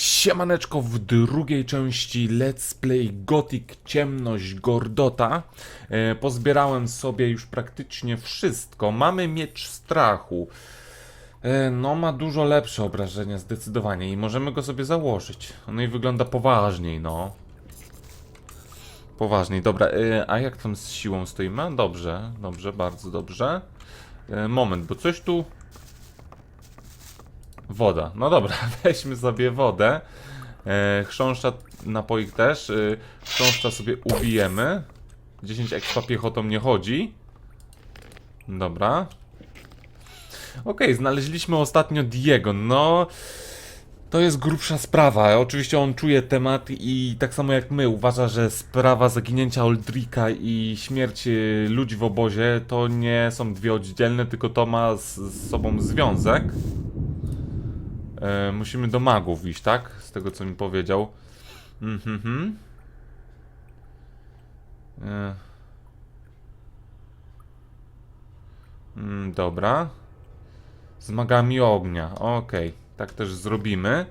Siemaneczko w drugiej części Let's Play Gothic Ciemność Gordota. E, pozbierałem sobie już praktycznie wszystko. Mamy miecz strachu. E, no, ma dużo lepsze obrażenia zdecydowanie i możemy go sobie założyć. No i wygląda poważniej, no. Poważniej, dobra. E, a jak tam z siłą stoimy? Dobrze, dobrze, bardzo dobrze. Moment, bo coś tu... Woda. No dobra, weźmy sobie wodę. E, chrząszcza napoik też. E, chrząszcza sobie ubijemy. 10 expa piechotą nie chodzi. Dobra. Okej, znaleźliśmy ostatnio Diego. No, to jest grubsza sprawa. Oczywiście on czuje temat i tak samo jak my uważa, że sprawa zaginięcia Oldrika i śmierci ludzi w obozie to nie są dwie oddzielne, tylko to ma z sobą związek. E, musimy do magów iść, tak? Z tego co mi powiedział. Mhm. mhm. E. Mm, dobra. Z magami ognia. Okej, tak też zrobimy.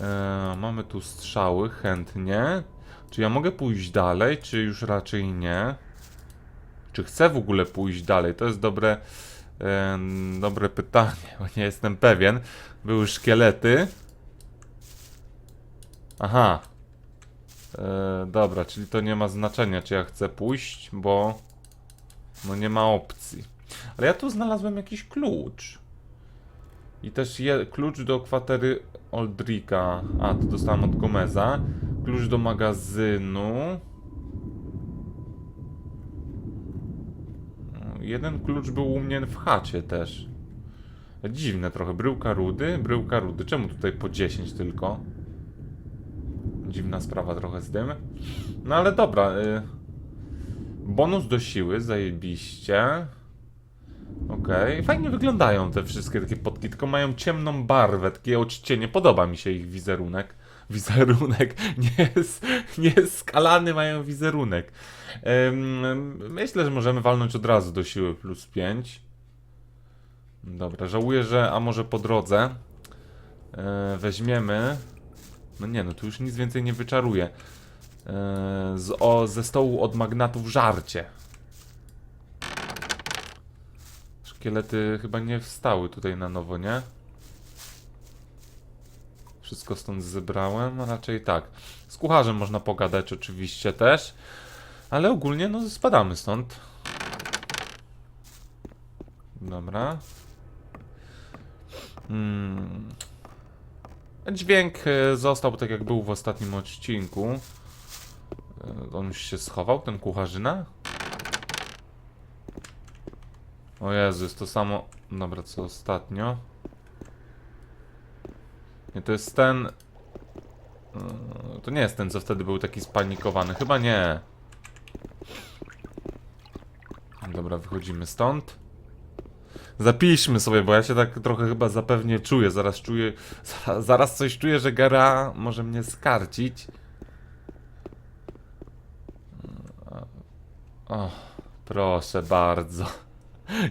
E, mamy tu strzały, chętnie. Czy ja mogę pójść dalej, czy już raczej nie? Czy chcę w ogóle pójść dalej? To jest dobre, e, dobre pytanie, bo nie jestem pewien. Były szkielety. Aha. E, dobra, czyli to nie ma znaczenia, czy ja chcę pójść, bo no nie ma opcji. Ale ja tu znalazłem jakiś klucz. I też je, klucz do kwatery Oldrika. A, to dostałem od Gomeza. Klucz do magazynu. Jeden klucz był u mnie w chacie też. Dziwne trochę. Bryłka rudy, bryłka rudy. Czemu tutaj po 10 tylko? Dziwna sprawa trochę z tym. No ale dobra. Y... Bonus do siły, zajebiście. Okej, fajnie wyglądają te wszystkie takie potki, tylko mają ciemną barwę, takie odcienie. Podoba mi się ich wizerunek. Wizerunek, nie, nie skalany mają wizerunek. Myślę, że możemy walnąć od razu do siły plus 5. Dobra, żałuję, że a może po drodze e, weźmiemy. No nie, no tu już nic więcej nie wyczaruję. E, z, o, ze stołu od magnatów żarcie. Szkielety chyba nie wstały tutaj na nowo, nie? Wszystko stąd zebrałem, a raczej tak. Z kucharzem można pogadać oczywiście też. Ale ogólnie no spadamy stąd. Dobra. Hmm. Dźwięk e, został tak jak był w ostatnim odcinku. E, On już się schował, ten kucharzyna? O Jezu, jest to samo. Dobra, co ostatnio. Nie, to jest ten. Yy, To nie jest ten, co wtedy był taki spanikowany. Chyba nie. Dobra, wychodzimy stąd. Zapiszmy sobie, bo ja się tak trochę chyba zapewnie czuję. Zaraz czuję. Zaraz, zaraz coś czuję, że Gara może mnie skarcić. O, proszę bardzo.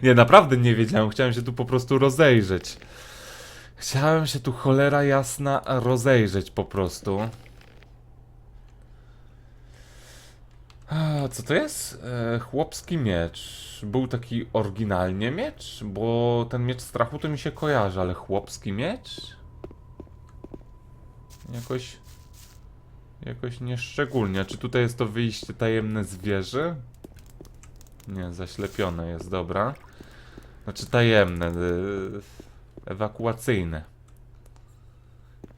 Nie, naprawdę nie wiedziałem. Chciałem się tu po prostu rozejrzeć. Chciałem się tu cholera jasna rozejrzeć po prostu. A, co to jest? E, chłopski miecz. Był taki oryginalnie miecz? Bo ten miecz strachu to mi się kojarzy, ale chłopski miecz? Jakoś... Jakoś nieszczególnie. Czy tutaj jest to wyjście tajemne z wieży? Nie, zaślepione jest, dobra. Znaczy tajemne, y, ewakuacyjne.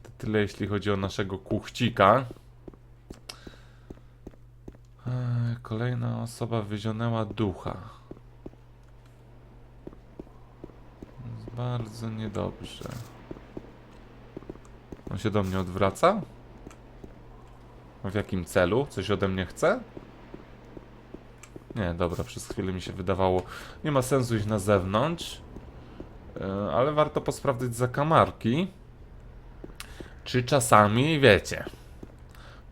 To tyle jeśli chodzi o naszego kuchcika. Kolejna osoba wyzionęła ducha. Bardzo niedobrze. On się do mnie odwraca? W jakim celu? Coś ode mnie chce? Nie, dobra, przez chwilę mi się wydawało. Nie ma sensu iść na zewnątrz. E, Ale warto posprawdzać zakamarki. Czy czasami, wiecie,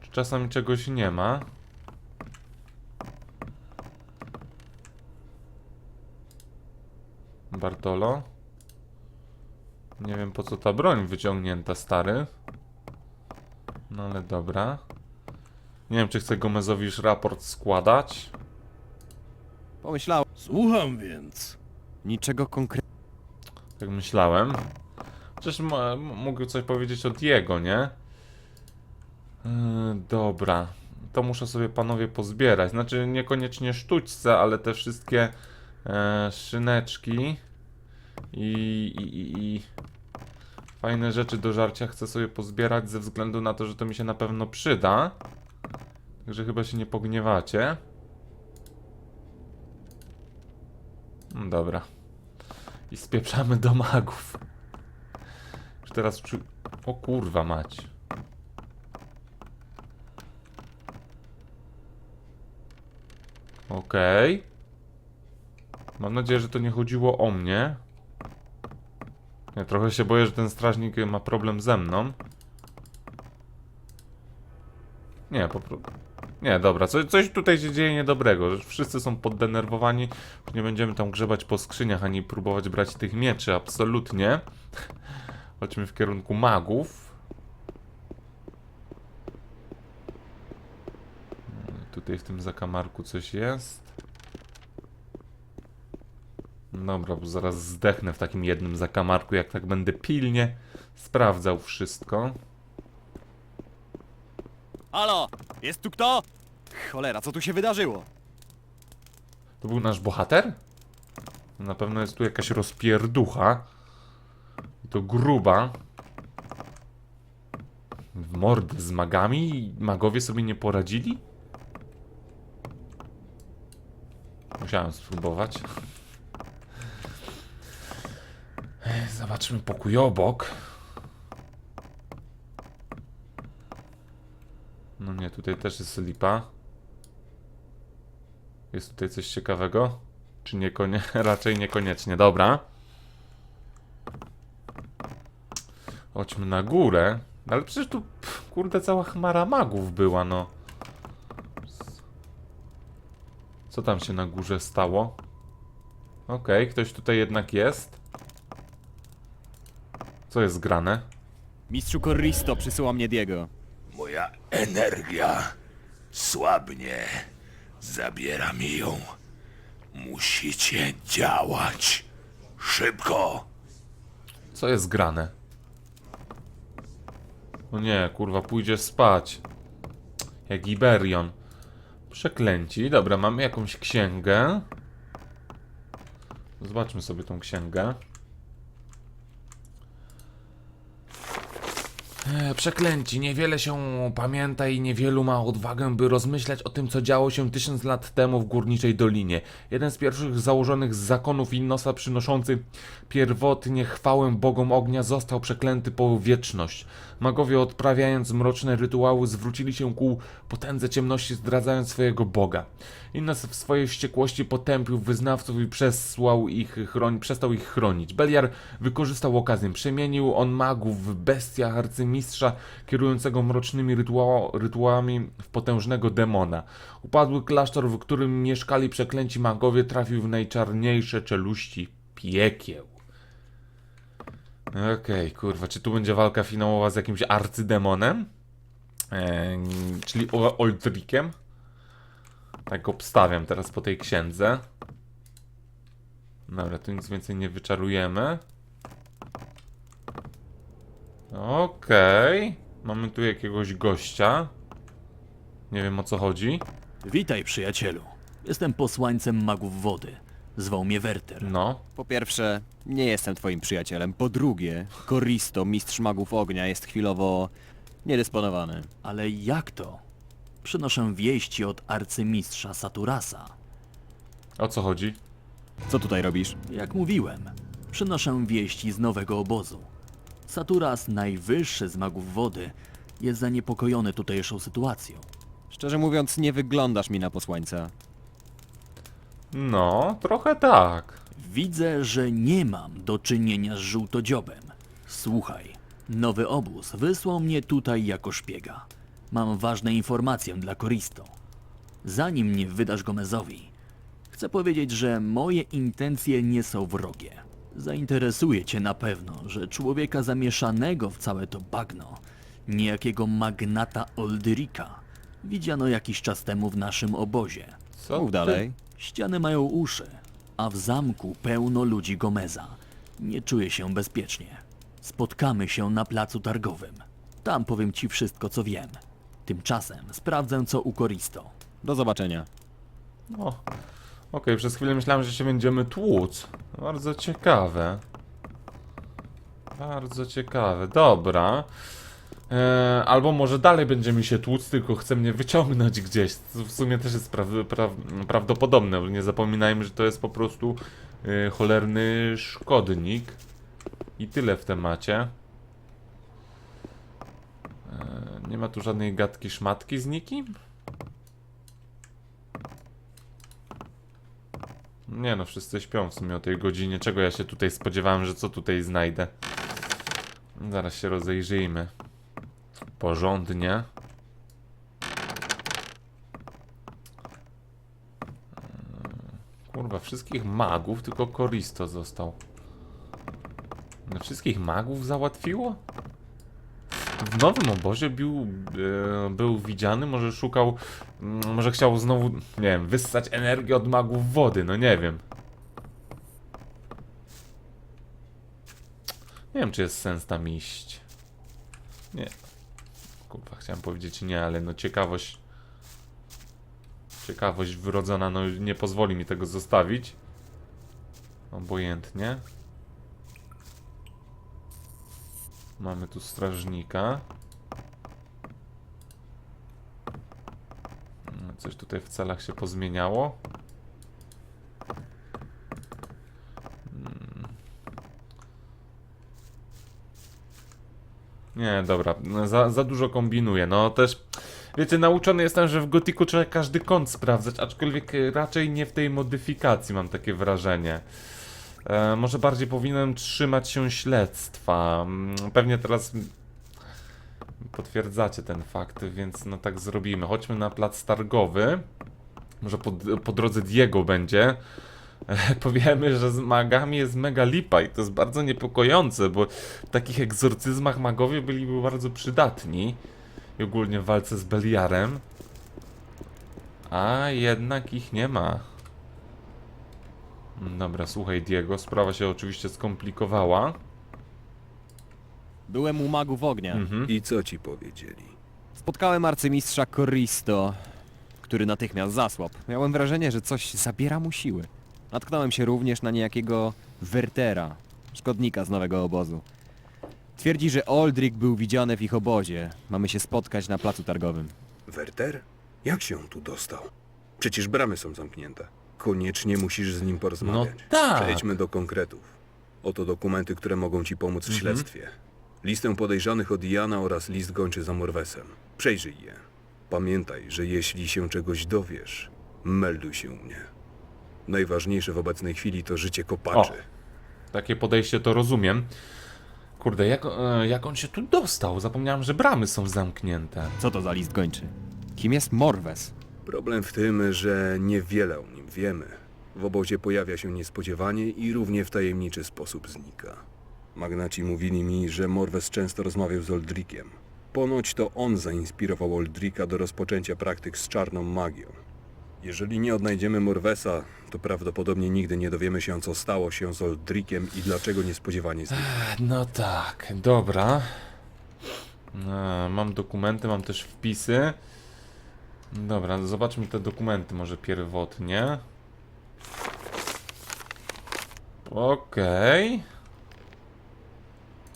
czy czasami czegoś nie ma. Bartolo? Nie wiem po co ta broń wyciągnięta, stary. No ale dobra. Nie wiem, czy chcę Gomezowi już raport składać. Pomyślałem. Słucham więc. Niczego konkretnego. Jak myślałem. Przecież mógł coś powiedzieć o Diego, nie? Yy, dobra. To muszę sobie panowie pozbierać. Znaczy niekoniecznie sztućce, ale te wszystkie e, szyneczki i, i, i, i fajne rzeczy do żarcia chcę sobie pozbierać ze względu na to, że to mi się na pewno przyda. Także chyba się nie pogniewacie. No Dobra. I spieprzamy do magów. Już teraz przy... O kurwa mać. Okej. Mam nadzieję, że to nie chodziło o mnie. Trochę się boję, że ten strażnik ma problem ze mną. Nie, po prostu. Nie, dobra, coś, coś tutaj się dzieje niedobrego, wszyscy są poddenerwowani, nie będziemy tam grzebać po skrzyniach, ani próbować brać tych mieczy, absolutnie. Chodźmy w kierunku magów. Tutaj w tym zakamarku coś jest. Dobra, bo zaraz zdechnę w takim jednym zakamarku, jak tak będę pilnie sprawdzał wszystko. Halo! Jest tu kto? Cholera, co tu się wydarzyło? To był nasz bohater? Na pewno jest tu jakaś rozpierducha. I to gruba. W mordę z magami magowie sobie nie poradzili? Musiałem spróbować. Zobaczmy pokój obok. No nie, tutaj też jest lipa. Jest tutaj coś ciekawego? Czy niekonie... raczej niekoniecznie. Dobra. Chodźmy na górę. Ale przecież tu, pff, kurde, cała chmara magów była, no. Co tam się na górze stało? Okej, ktoś tutaj jednak jest. Co jest grane? Mistrzu Corristo przysyła mnie Diego. Moja energia słabnie. Zabiera mi ją. Musicie działać. Szybko. Co jest grane? No nie, kurwa, pójdzie spać. Jak Iberion. Przeklęci. Dobra, mamy jakąś księgę. Zobaczmy sobie tą księgę. Przeklęci, niewiele się pamięta i niewielu ma odwagę, by rozmyślać o tym, co działo się tysiąc lat temu w Górniczej Dolinie. Jeden z pierwszych założonych z zakonów Innosa przynoszący pierwotnie chwałę bogom ognia został przeklęty po wieczność. Magowie odprawiając mroczne rytuały zwrócili się ku potędze ciemności zdradzając swojego boga. Innos w swojej wściekłości potępił wyznawców i przesłał ich chroń, przestał ich chronić. Beliar wykorzystał okazję, przemienił on magów w bestia arcymistrza kierującego mrocznymi rytua rytuałami w potężnego demona. Upadły klasztor, w którym mieszkali przeklęci magowie, trafił w najczarniejsze czeluści piekieł. Okej, kurwa, czy tu będzie walka finałowa z jakimś arcydemonem? Eee, czyli O- Oldrikiem? Tak obstawiam teraz po tej księdze. Dobra, tu nic więcej nie wyczarujemy. Okej. Mamy tu jakiegoś gościa. Nie wiem o co chodzi. Witaj, przyjacielu. Jestem posłańcem magów wody. Zwał mnie Werter. No. Po pierwsze, nie jestem twoim przyjacielem. Po drugie, Corristo, mistrz magów ognia, jest chwilowo niedysponowany. Ale jak to? Przynoszę wieści od arcymistrza Saturasa. O co chodzi? Co tutaj robisz? Jak mówiłem, przynoszę wieści z nowego obozu. Saturas, najwyższy z magów wody, jest zaniepokojony tutejszą sytuacją. Szczerze mówiąc, nie wyglądasz mi na posłańca. No, trochę tak. Widzę, że nie mam do czynienia z żółtodziobem. Słuchaj, nowy obóz wysłał mnie tutaj jako szpiega. Mam ważne informacje dla Koristo. Zanim mnie wydasz Gomezowi, chcę powiedzieć, że moje intencje nie są wrogie. Zainteresuje cię na pewno, że człowieka zamieszanego w całe to bagno Niejakiego magnata Oldyrika. Widziano jakiś czas temu w naszym obozie. Co Mów ty- dalej. Ściany mają uszy, a w zamku pełno ludzi Gomeza. Nie czuję się bezpiecznie. Spotkamy się na placu targowym. Tam powiem ci wszystko, co wiem. Tymczasem sprawdzę, co u Koristo. Do zobaczenia. O, okej, przez chwilę myślałem, że się będziemy tłuc. Bardzo ciekawe. Bardzo ciekawe, dobra. E, albo może dalej będziemy się tłuc, tylko chce mnie wyciągnąć gdzieś. Co W sumie też jest pra pra prawdopodobne, nie zapominajmy, że to jest po prostu e, cholerny szkodnik. I tyle w temacie. E, nie ma tu żadnej gadki szmatki z nikim? Nie no, wszyscy śpią w sumie o tej godzinie. Czego ja się tutaj spodziewałem, że co tutaj znajdę? Zaraz się rozejrzyjmy. Porządnie. Kurwa, wszystkich magów, tylko Koristo został. No, wszystkich magów załatwiło? W nowym obozie był, e, był widziany, może szukał, mm, może chciał znowu, nie wiem, wyssać energię od magów wody, no nie wiem. Nie wiem, czy jest sens tam iść. Nie. Kurwa, chciałem powiedzieć nie, ale no ciekawość... Ciekawość wyrodzona, no nie pozwoli mi tego zostawić. Obojętnie. Mamy tu strażnika. Mm, Coś tutaj w celach się pozmieniało. Nie, dobra, za, za dużo kombinuję. No też, wiecie, nauczony jestem, że w Gotiku trzeba każdy kąt sprawdzać, aczkolwiek raczej nie w tej modyfikacji mam takie wrażenie. E, może bardziej powinienem trzymać się śledztwa. Mm, Pewnie teraz potwierdzacie ten fakt, więc no tak zrobimy. Chodźmy na plac targowy. Może po, po drodze Diego będzie. Powiemy, że z magami jest mega lipa i to jest bardzo niepokojące, bo w takich egzorcyzmach magowie byliby bardzo przydatni. I ogólnie w walce z Beliarem. A jednak ich nie ma. Dobra, słuchaj Diego, sprawa się oczywiście skomplikowała. Byłem u magów ognia. Mhm. I co ci powiedzieli? Spotkałem arcymistrza Koristo, który natychmiast zasłabł. Miałem wrażenie, że coś zabiera mu siły. Natknąłem się również na niejakiego Wertera, szkodnika z nowego obozu. Twierdzi, że Oldrick był widziany w ich obozie. Mamy się spotkać na placu targowym. Werter? Jak się on tu dostał? Przecież bramy są zamknięte. Koniecznie musisz z nim porozmawiać. No tak. Przejdźmy do konkretów. Oto dokumenty, które mogą ci pomóc w Mhm. śledztwie. Listę podejrzanych od Jana oraz list gończy za Morwesem. Przejrzyj je. Pamiętaj, że jeśli się czegoś dowiesz, melduj się u mnie. Najważniejsze w obecnej chwili to życie kopaczy. Takie podejście to rozumiem. Kurde, jak, e, jak on się tu dostał? Zapomniałem, że bramy są zamknięte. Co to za list gończy? Kim jest Morwes? Problem w tym, że niewiele o nim wiemy. W obozie pojawia się niespodziewanie i równie w tajemniczy sposób znika. Magnaci mówili mi, że Morwes często rozmawiał z Oldrikiem. Ponoć to on zainspirował Oldrika do rozpoczęcia praktyk z czarną magią. Jeżeli nie odnajdziemy Morwesa, to prawdopodobnie nigdy nie dowiemy się, co stało się z Oldrikiem i dlaczego niespodziewanie zniknął. No tak, dobra. E, mam dokumenty, mam też wpisy. Dobra, zobaczmy te dokumenty może pierwotnie. Okej.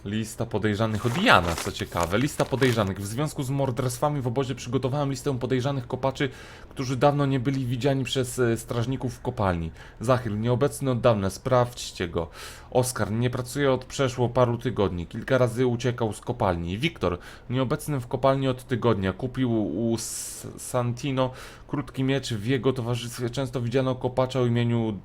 Lista podejrzanych od Jana, co ciekawe. Lista podejrzanych. W związku z morderstwami w obozie przygotowałem listę podejrzanych kopaczy, którzy dawno nie byli widziani przez e, strażników w kopalni. Zachyl, nieobecny od dawna, sprawdźcie go. Oskar, nie pracuje od przeszło paru tygodni. Kilka razy uciekał z kopalni. Wiktor, nieobecny w kopalni od tygodnia. Kupił u Santino krótki miecz. W jego towarzystwie często widziano kopacza o imieniu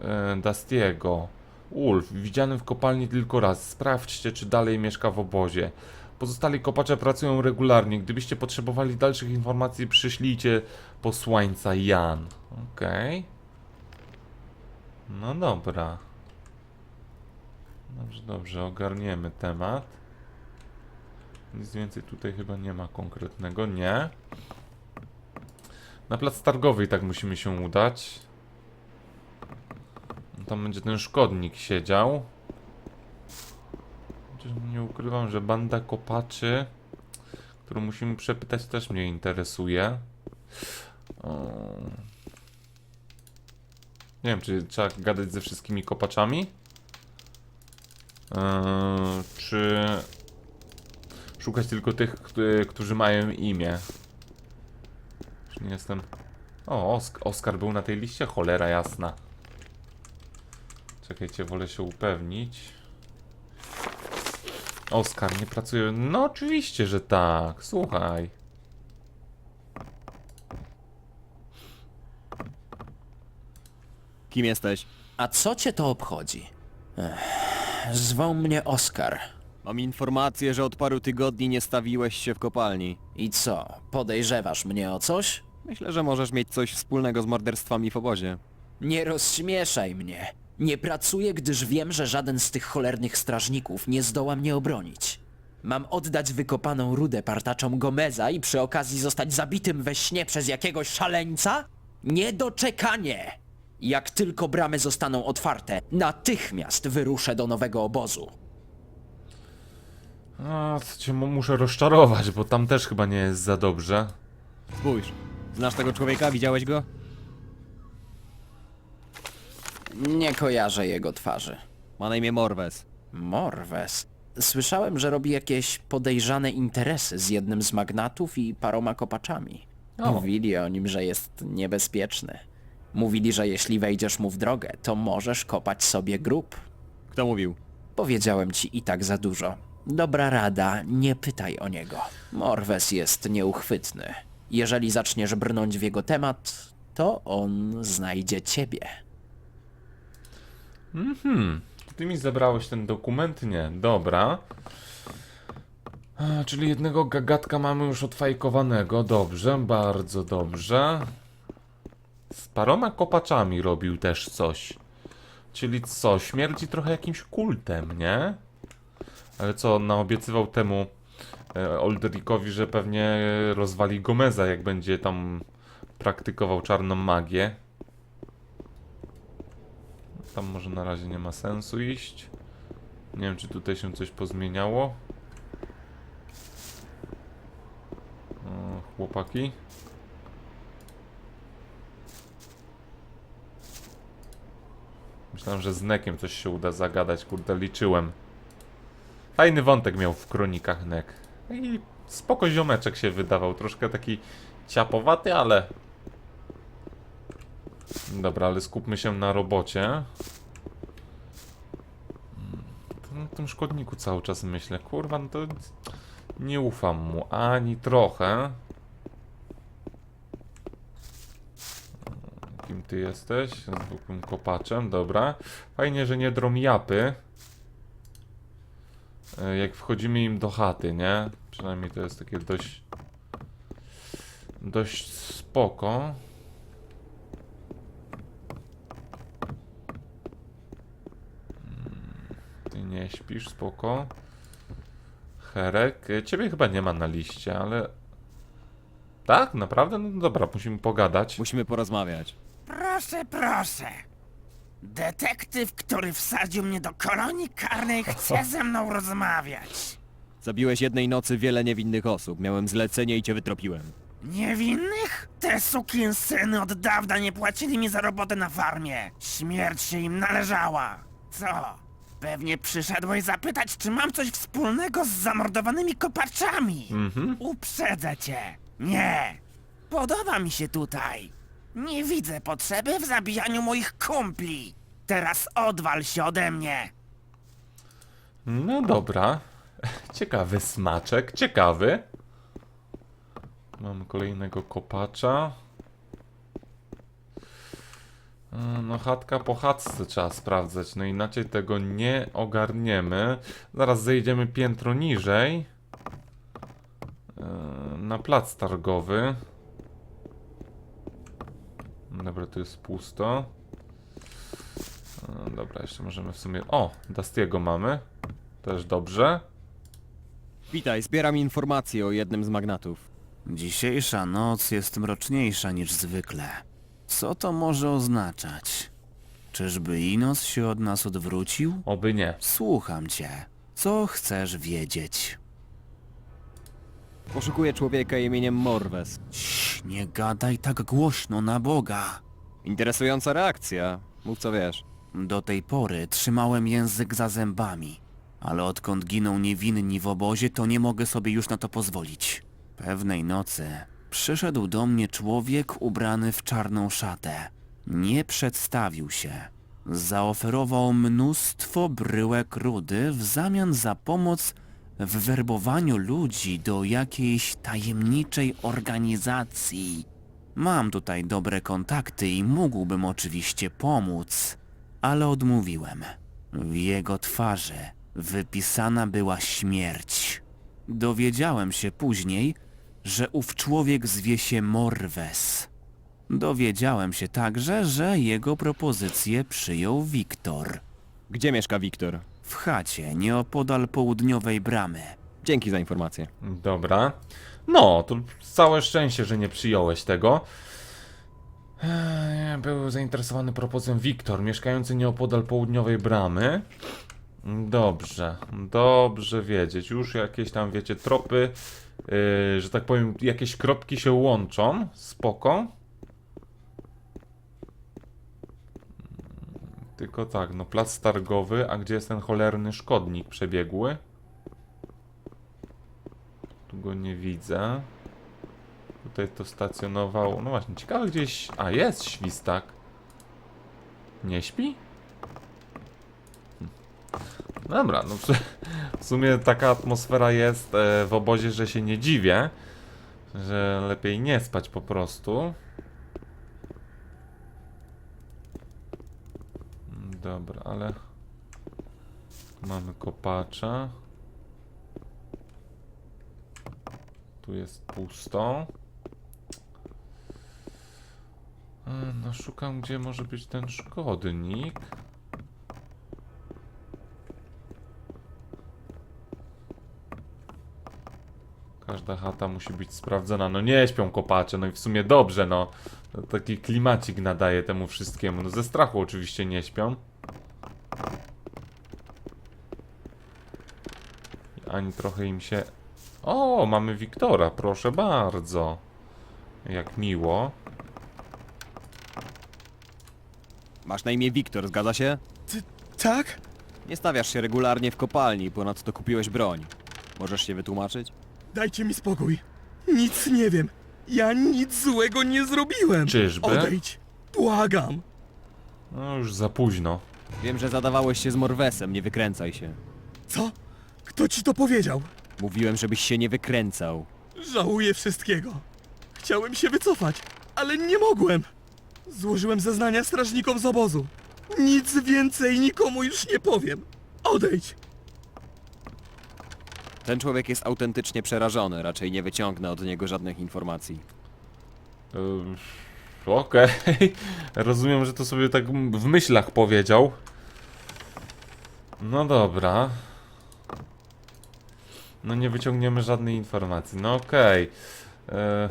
e, Dastiego. Ulf, widziany w kopalni tylko raz. Sprawdźcie, czy dalej mieszka w obozie. Pozostali kopacze pracują regularnie. Gdybyście potrzebowali dalszych informacji, przyślijcie posłańca Jan. Okej. No dobra. Dobrze, dobrze, ogarniemy temat. Nic więcej tutaj chyba nie ma konkretnego, nie. Na plac targowy i tak musimy się udać. Tam będzie ten szkodnik siedział. Nie ukrywam, że banda kopaczy, którą musimy przepytać, też mnie interesuje. Nie wiem, czy trzeba gadać ze wszystkimi kopaczami? Eee, czy szukać tylko tych, którzy- mają imię? Już nie jestem. O, Osk Oskar był na tej liście? Cholera jasna. Czekajcie, wolę się upewnić. Oskar nie pracuje. No, oczywiście, że tak. Słuchaj. Kim jesteś? A co cię to obchodzi? Ech, zwą mnie Oskar. Mam informację, że od paru tygodni nie stawiłeś się w kopalni. I co, podejrzewasz mnie o coś? Myślę, że możesz mieć coś wspólnego z morderstwami w obozie. Nie rozśmieszaj mnie. Nie pracuję, gdyż wiem, że żaden z tych cholernych strażników nie zdoła mnie obronić. Mam oddać wykopaną rudę partaczom Gomeza i przy okazji zostać zabitym we śnie przez jakiegoś szaleńca? Niedoczekanie! Jak tylko bramy zostaną otwarte, natychmiast wyruszę do nowego obozu. A, co cię mu- muszę rozczarować, bo tam też chyba nie jest za dobrze. Spójrz, znasz tego człowieka? Widziałeś go? Nie kojarzę jego twarzy. Ma na imię Morwes. Morwes. Słyszałem, że robi jakieś podejrzane interesy z jednym z magnatów i paroma kopaczami. O. Mówili o nim, że jest niebezpieczny. Mówili, że jeśli wejdziesz mu w drogę, to możesz kopać sobie grób. Kto mówił? Powiedziałem ci i tak za dużo. Dobra rada, nie pytaj o niego. Morwes jest nieuchwytny. Jeżeli zaczniesz brnąć w jego temat, to on znajdzie ciebie. Ty mi zabrałeś ten dokument? Nie, dobra. Czyli jednego gagatka mamy już odfajkowanego. Dobrze, bardzo dobrze. Z paroma kopaczami robił też coś. Czyli co, śmierdzi trochę jakimś kultem, nie? Ale co, naobiecywał temu e, Oldrickowi, że pewnie rozwali Gomeza, jak będzie tam praktykował czarną magię. Tam może na razie nie ma sensu iść. Nie wiem, czy tutaj się coś pozmieniało. O, chłopaki. Myślałem, że z Nekiem coś się uda zagadać, kurde, liczyłem. Fajny wątek miał w kronikach Nek. I spoko ziomeczek się wydawał, troszkę taki ciapowaty, ale... Dobra, ale skupmy się na robocie. Na tym szkodniku cały czas myślę. Kurwa, no to nie ufam mu ani trochę. Kim ty jesteś? Zwykłym kopaczem, dobra. Fajnie, że nie dromiapy. E, Jak wchodzimy im do chaty, nie? Przynajmniej to jest takie dość... Dość spoko. Nie śpisz, spoko. Herek, y, ciebie chyba nie ma na liście, ale... Tak? Naprawdę? No dobra, musimy pogadać. Musimy porozmawiać. Proszę, proszę. Detektyw, który wsadził mnie do kolonii karnej, chce ze mną rozmawiać. Zabiłeś jednej nocy wiele niewinnych osób. Miałem zlecenie i cię wytropiłem. Niewinnych? Te syny od dawna nie płacili mi za robotę na farmie. Śmierć się im należała. Co? Pewnie przyszedłeś zapytać, czy mam coś wspólnego z zamordowanymi kopaczami. Mhm. Uprzedzę cię. Nie. Podoba mi się tutaj. Nie widzę potrzeby w zabijaniu moich kumpli. Teraz odwal się ode mnie. No dobra. Ciekawy smaczek, ciekawy. Mamy kolejnego kopacza. E, No chatka po chatce trzeba sprawdzać, no inaczej tego nie ogarniemy. Zaraz zejdziemy piętro niżej. E, Na plac targowy. Dobra, tu jest pusto. E, Dobra, jeszcze możemy w sumie... O, Dastiego mamy. Też dobrze. Witaj, zbieram informacje o jednym z magnatów. Dzisiejsza noc jest mroczniejsza niż zwykle. Co to może oznaczać? Czyżby Inos się od nas odwrócił? Oby nie. Słucham cię. Co chcesz wiedzieć? Poszukuję człowieka imieniem Morwes. Cii, nie gadaj tak głośno na Boga. Interesująca reakcja. Mów co wiesz. Do tej pory trzymałem język za zębami, ale odkąd giną niewinni w obozie, to nie mogę sobie już na to pozwolić. Pewnej nocy przyszedł do mnie człowiek ubrany w czarną szatę. Nie przedstawił się. Zaoferował mnóstwo bryłek rudy w zamian za pomoc w werbowaniu ludzi do jakiejś tajemniczej organizacji. Mam tutaj dobre kontakty i mógłbym oczywiście pomóc, ale odmówiłem. W jego twarzy wypisana była śmierć. Dowiedziałem się później, że ów człowiek zwie się Morwes. Dowiedziałem się także, że jego propozycję przyjął Wiktor. Gdzie mieszka Wiktor? W chacie nieopodal południowej bramy. Dzięki za informację. Dobra. No, to całe szczęście, że nie przyjąłeś tego. Eee, Był zainteresowany propozycją Wiktor, mieszkający nieopodal południowej bramy. Dobrze, dobrze wiedzieć. Już jakieś tam, wiecie, tropy, yy, że tak powiem, jakieś kropki się łączą. Spoko. Tylko tak, no plac targowy, a gdzie jest ten cholerny szkodnik przebiegły? Tu go nie widzę. Tutaj to stacjonował. No właśnie, ciekawe gdzieś. A jest świstak. Nie śpi? Hm. Dobra, no w- sumie taka atmosfera jest e, w obozie, że się nie dziwię. Że lepiej nie spać po prostu. Dobra, ale. Mamy kopacza. Tu jest pusto. E, No szukam gdzie może być ten szkodnik. Każda chata musi być sprawdzona. No nie śpią kopacze, no i w sumie dobrze, no. To Taki klimacik nadaje temu wszystkiemu. No ze strachu oczywiście nie śpią. Ani trochę im się o, mamy Wiktora, proszę bardzo. Jak miło. Masz na imię Wiktor, zgadza się? Tak? Nie stawiasz się regularnie w kopalni, ponadto kupiłeś broń. Możesz się wytłumaczyć? Dajcie mi spokój. Nic nie wiem. Ja nic złego nie zrobiłem. Czyżby? Odejdź. Błagam. No już za późno. Wiem, że zadawałeś się z Morwesem, nie wykręcaj się. Co? Kto ci to powiedział? Mówiłem, żebyś się nie wykręcał. Żałuję wszystkiego. Chciałem się wycofać, ale nie mogłem. Złożyłem zeznania strażnikom z obozu. Nic więcej nikomu już nie powiem. Odejdź. Ten człowiek jest autentycznie przerażony, raczej nie wyciągnę od niego żadnych informacji. Okej. Rozumiem, że to sobie tak w myślach powiedział. No dobra. No nie wyciągniemy żadnej informacji. No okej. E,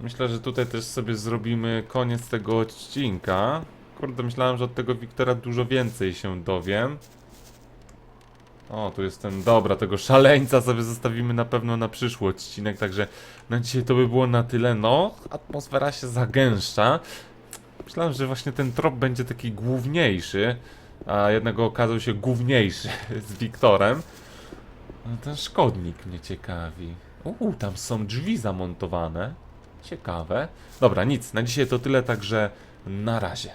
Myślę, że tutaj też sobie zrobimy koniec tego odcinka. Kurde, myślałem, że od tego Wiktora dużo więcej się dowiem. O, tu jest ten, dobra, tego szaleńca sobie zostawimy na pewno na przyszły odcinek, także na dzisiaj to by było na tyle. No, atmosfera się zagęszcza. Myślałem, że właśnie ten trop będzie taki główniejszy, a jednak okazał się główniejszy z Wiktorem. No, ten szkodnik mnie ciekawi. Uuu, tam są drzwi zamontowane. Ciekawe. Dobra, nic, na dzisiaj to tyle, także na razie.